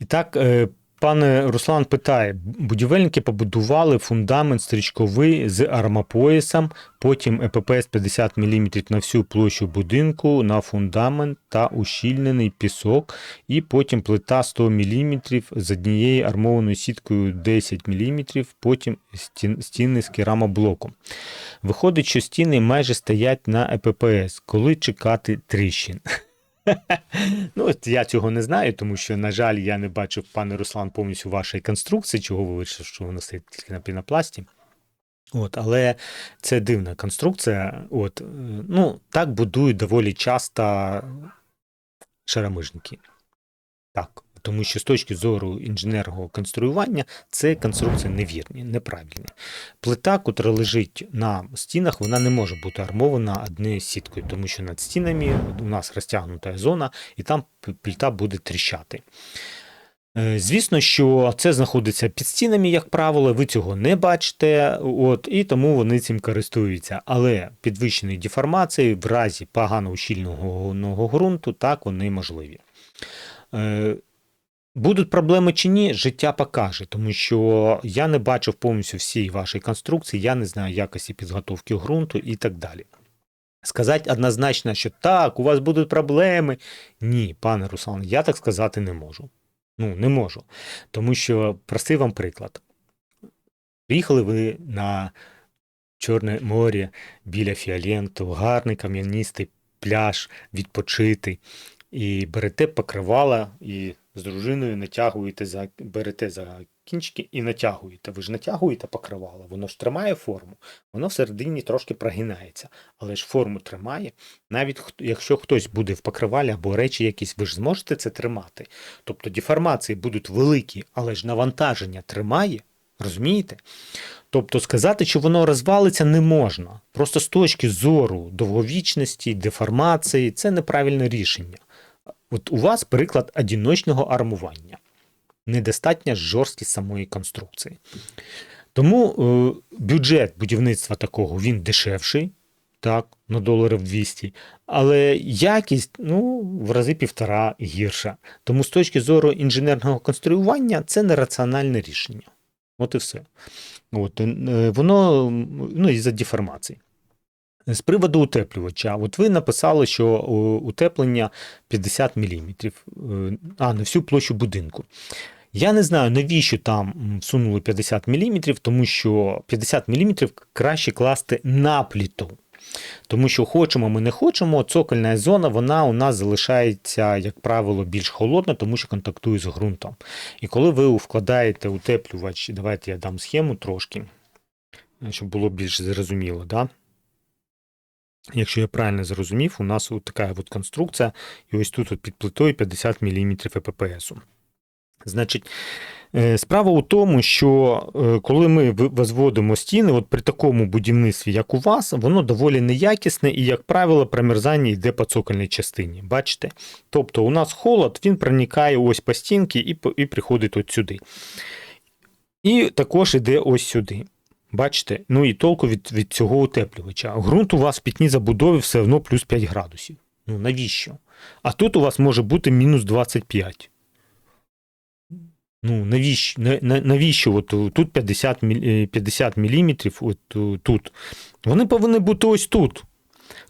І так, е, пане Руслан питає: будівельники побудували фундамент стрічковий з армопоясом, потім ЕППС 50 мм на всю площу будинку, на фундамент та ущільнений пісок, і потім плита 100 мм з однією армованою сіткою 10 мм, потім стіни з керамоблоком. Виходить, що стіни майже стоять на ЕППС. Коли чекати тріщин? Ну, от я цього не знаю, тому що, на жаль, я не бачив, пане Руслан, повністю вашої конструкції, чого ви вирішили, що воно стоїть тільки на пінопласті. От, але це дивна конструкція. От, е, ну, так будують доволі часто шаромижники. Так. Тому що з точки зору інженерного конструювання це конструкції невірні, неправильні. Плита, котра лежить на стінах, вона не може бути армована однією сіткою, тому що над стінами у нас розтягнута зона, і там плита буде тріщати. Е, Звісно, що це знаходиться під стінами, як правило, ви цього не бачите, от, і тому вони цим користуються. Але підвищеної деформації в разі погано ущільного ґрунту, так вони можливі. Будуть проблеми чи ні, життя покаже, тому що я не бачив повністю всієї вашої конструкції, я не знаю якості підготовки ґрунту і так далі. Сказати однозначно, що так, у вас будуть проблеми. Ні, пане Руслан, я так сказати не можу. Ну, не можу. Тому що простий вам приклад. Приїхали ви на Чорне море біля Фіоленту, гарний кам'янистий пляж, відпочити, і берете покривала і з дружиною натягуєте за берете за кінчики і натягуєте. Ви ж натягуєте покривало, воно ж тримає форму, воно всередині трошки прогинається, але ж форму тримає. Навіть якщо хтось буде в покривалі або речі якісь, ви ж зможете це тримати. Тобто деформації будуть великі, але ж навантаження тримає. Розумієте? Тобто сказати, що воно розвалиться, не можна. Просто з точки зору довговічності, деформації, це неправильне рішення. От у вас приклад одіночного армування. Недостатня жорсткість самої конструкції. Тому е, бюджет будівництва такого він дешевший, так, на доларів 200, але якість ну, в рази півтора гірша. Тому з точки зору інженерного конструювання це нераціональне рішення. От і все. От, е, воно ну, із-за деформації. З приводу утеплювача, от ви написали, що утеплення 50 мм, а на всю площу будинку. Я не знаю, навіщо там всунули 50 мм, тому що 50 мм краще класти на пліту. Тому що хочемо ми не хочемо, цокольна зона вона у нас залишається, як правило, більш холодна, тому що контактує з ґрунтом. І коли ви вкладаєте утеплювач, давайте я дам схему трошки, щоб було більш зрозуміло. Да? Якщо я правильно зрозумів, у нас от така от конструкція, і ось тут от під плитою 50 мм ФПСу. Значить, е, справа у тому, що е, коли ми возводимо стіни, от при такому будівництві, як у вас, воно доволі неякісне і, як правило, промерзання йде по цокольній частині. Бачите? Тобто у нас холод, він проникає ось по стінки і, і приходить от сюди. І також іде ось сюди. Бачите? Ну і толку від, від цього утеплювача. Грунт у вас в пітній забудові все одно плюс 5 градусів. Ну навіщо? А тут у вас може бути мінус 25. Ну, навіщо, на- на- навіщо от, тут 50, е, 50 мм, от тут. Вони повинні бути ось тут.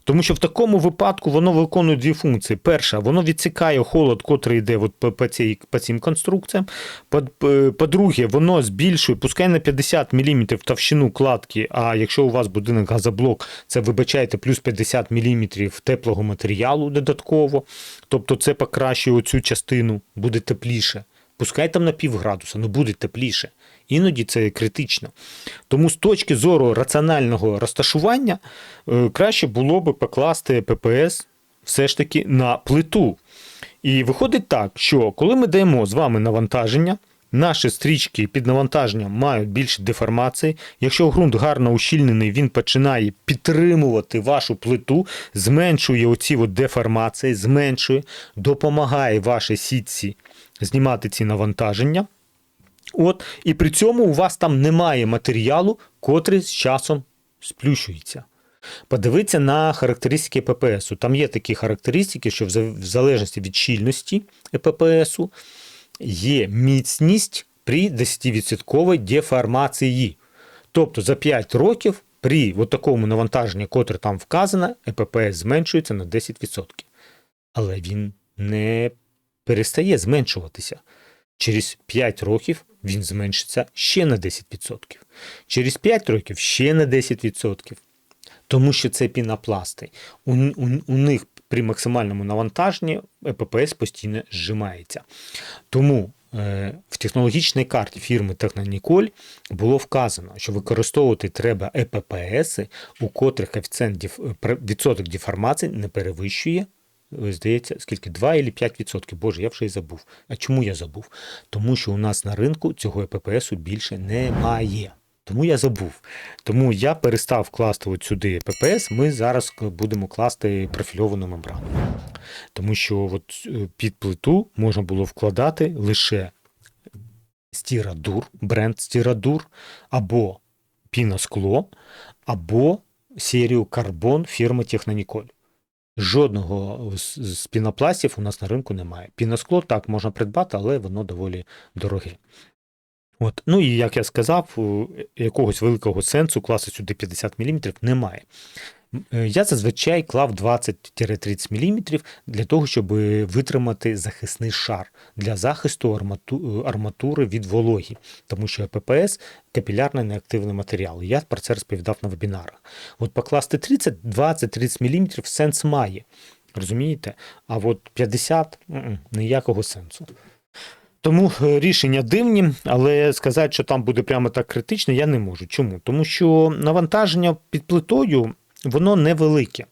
Тому що в такому випадку воно виконує дві функції. Перша, воно відсікає холод, котрий йде от по, по, цій, по цим конструкціям. По- по- По-друге, воно збільшує, пускай на 50 мм товщину кладки, а якщо у вас будинок газоблок, це вибачайте плюс 50 мм теплого матеріалу додатково. Тобто це покращує оцю частину, буде тепліше. Пускай там на пів градуса, але буде тепліше. Іноді це критично. Тому з точки зору раціонального розташування е, краще було би покласти ППС все ж таки на плиту. І виходить так, що коли ми даємо з вами навантаження, наші стрічки під навантаженням мають більше деформації. Якщо ґрунт гарно ущільнений, він починає підтримувати вашу плиту, зменшує оці от деформації, зменшує, допомагає вашій сітці знімати ці навантаження. От, і при цьому у вас там немає матеріалу, котрий з часом сплющується. Подивіться на характеристики ППСу. Там є такі характеристики, що в залежності від щільності ППСу є міцність при 10% деформації. Тобто за 5 років при такому навантаженні, котре там вказано, ЕППС зменшується на 10%. Але він не перестає зменшуватися. Через 5 років він зменшиться ще на 10%. Через 5 років ще на 10%. Тому що це пінопласти. У, у, у них при максимальному навантаженні ЕППС постійно зжимається. Тому е, в технологічній карті фірми Техноніколь було вказано, що використовувати треба ЕППС, у котрих коефіцієнт відсоток деформації не перевищує. Е, Здається, скільки 2 або 5%. Боже, я вже й забув. А чому я забув? Тому що у нас на ринку цього ЕППСу більше немає. Тому я забув. Тому я перестав класти от сюди ППС. Ми зараз будемо класти профільовану мембрану. Тому що от е, під плиту можна було вкладати лише стірадур, бренд стірадур, або піноскло, або серію карбон фірми Техноніколь. Жодного з, пінопластів у нас на ринку немає. Піноскло так можна придбати, але воно доволі дороге. От. Ну і як я сказав, якогось великого сенсу класти сюди 50 мм немає. Е, Я зазвичай клав 20-30 мм для того, щоб витримати захисний шар для захисту е, арматури від вологі, тому що ППС капілярний неактивний матеріал. Я про це розповідав на вебінарах. От покласти 30, 20-30 мм сенс має. Розумієте? А от 50 ніякого сенсу. Тому е, рішення дивні, але сказати, що там буде прямо так критично, я не можу. Чому? Тому що навантаження під плитою воно невелике.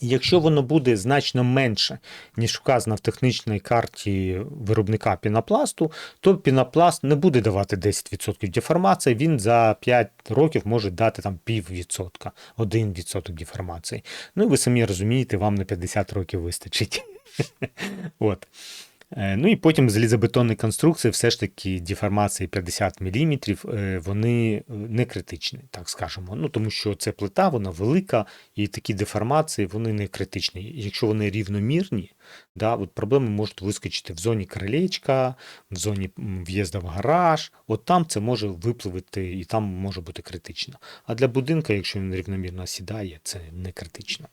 Якщо воно буде значно менше, ніж вказано в технічній карті виробника пінопласту, то пінопласт не буде давати 10% деформації, він за 5 років може дати там піввідсотка, 1% деформації. Ну і ви самі розумієте, вам на 50 років вистачить. От. Е, Ну і потім залізобетонні конструкції, все ж таки деформації 50 мм, вони е, не критичні, так скажемо. Ну, тому що це плита, вона велика, і такі деформації вони не критичні. Якщо вони рівномірні, да, от проблеми можуть вискочити в зоні крилечка, в зоні в'їзду в гараж. От там це може випливати і там може бути критично. А для будинку, якщо він рівномірно сідає, це не критично.